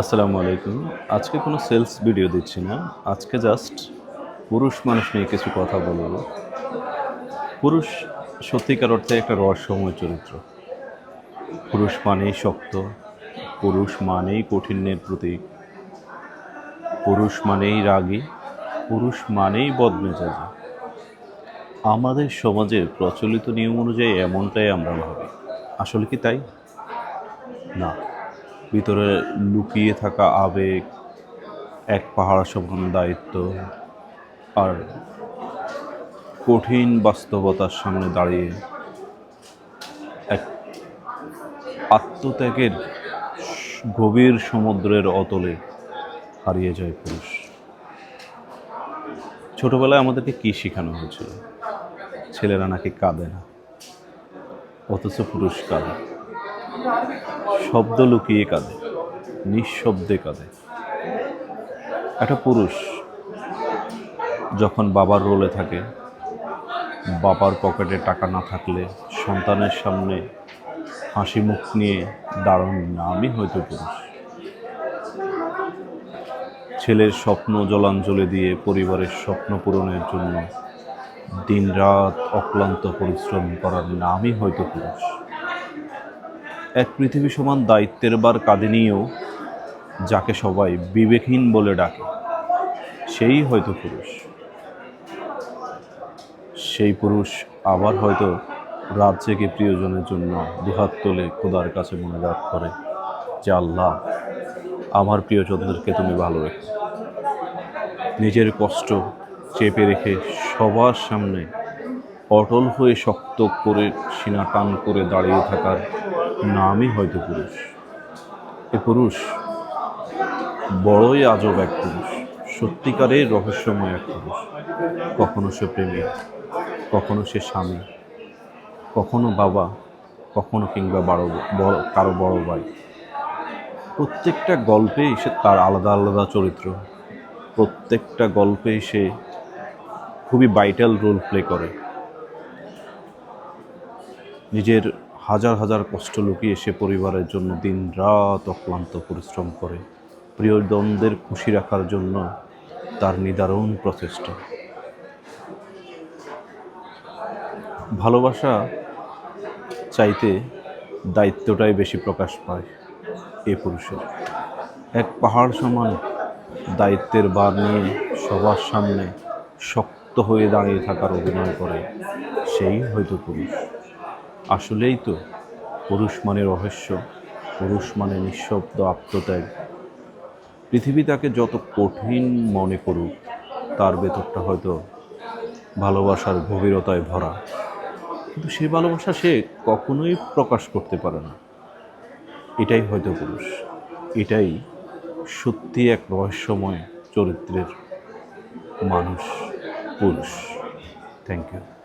আসসালামু আলাইকুম। আজকে কোনো সেলস ভিডিও দিচ্ছি না। আজকে জাস্ট পুরুষ মানুষ নিয়ে কিছু কথা বলব। পুরুষ সত্যিকার অর্থে একটা রহস্যময় চরিত্র। পুরুষ মানেই শক্ত, পুরুষ মানেই কঠিনের প্রতীক। পুরুষ মানেই রাগী, পুরুষ মানেই বদমেজাজি। আমাদের সমাজের প্রচলিত নিয়ম অনুযায়ী এমনটাই আমরা ভাবি। আসলে কি তাই? না। ভিতরে লুকিয়ে থাকা আবেগ, এক পাহাড় সমান দায়িত্ব আর কঠিন বাস্তবতার সামনে দাঁড়িয়ে এক আত্মত্যাগের গভীর সমুদ্রের অতলে হারিয়ে যায় পুরুষ। ছোটবেলায় আমাদেরকে কি শেখানো হয়েছিল? ছেলেরা নাকি কাঁদে না? অথচ পুরুষ কাঁদে। শব্দ লুকিয়ে কাঁদে, নিঃশব্দে কাঁদে। একটা পুরুষ যখন বাবার রোলে থাকে, বাবার পকেটে টাকা না থাকলে সন্তানের সামনে হাসি মুখ নিয়ে দারুণ নামই হয়তো পুরুষ। ছেলের স্বপ্ন জলাঞ্জলি দিয়ে পরিবারের স্বপ্ন পূরণের জন্য দিনরাত অক্লান্ত পরিশ্রম করার নামই হয়তো পুরুষ। এক পৃথিবী সমান দায়িত্বের বার কাঁধে নিয়েও যাকে সবাই বিবেকহীন বলে ডাকে, সেই হয়তো পুরুষ। সেই পুরুষ আবার হয়তো রাত জেগে প্রিয়জনের জন্য দুহাত তোলে খোদার কাছে মনোজাত করে যে, আল্লাহ, আমার প্রিয়জনদেরকে তুমি ভালো রেখো। নিজের কষ্ট চেপে রেখে সবার সামনে অটল হয়ে শক্ত করে সিনা টান করে দাঁড়িয়ে থাকার নামই হয়তো পুরুষ। এ পুরুষ, বড়ই আজব এক পুরুষ। সত্যিকারের রহস্যময় এক পুরুষ। কখনো সে প্রেমিক কখনো সে স্বামী, কখনো বাবা, কখনো কিংবা বড় বড়, কারও বড় ভাই। প্রত্যেকটা গল্পেই সে তার আলাদা আলাদা চরিত্র। প্রত্যেকটা গল্পে সে খুবই ভাইটাল রোল প্লে করে। নিজের হাজার হাজার কষ্ট লুকিয়ে সে পরিবারের জন্য দিন রাত অক্লান্ত পরিশ্রম করে। প্রিয়জনদের খুশি রাখার জন্য তার নিদারুণ প্রচেষ্টা। ভালোবাসা চাইতে দায়িত্বটাই বেশি প্রকাশ পায় এ পুরুষের। এক পাহাড় সমান দায়িত্বের বার নিয়ে সবার সামনে শক্ত হয়ে দাঁড়িয়ে থাকার অভিনয় করে, সেই হয়তো পুরুষ। আসলেই তো পুরুষ মানে রহস্য, পুরুষ মানে নিঃশব্দ আত্মত্যাগ পৃথিবী তাকে যত কঠিন মনে করুক, তার ভেতরটা হয়তো ভালোবাসার গভীরতায় ভরা। কিন্তু সে ভালোবাসা সে কখনোই প্রকাশ করতে পারে না। এটাই হয়তো পুরুষ, এটাই সত্যি এক রহস্যময় চরিত্রের মানুষ পুরুষ। Thank you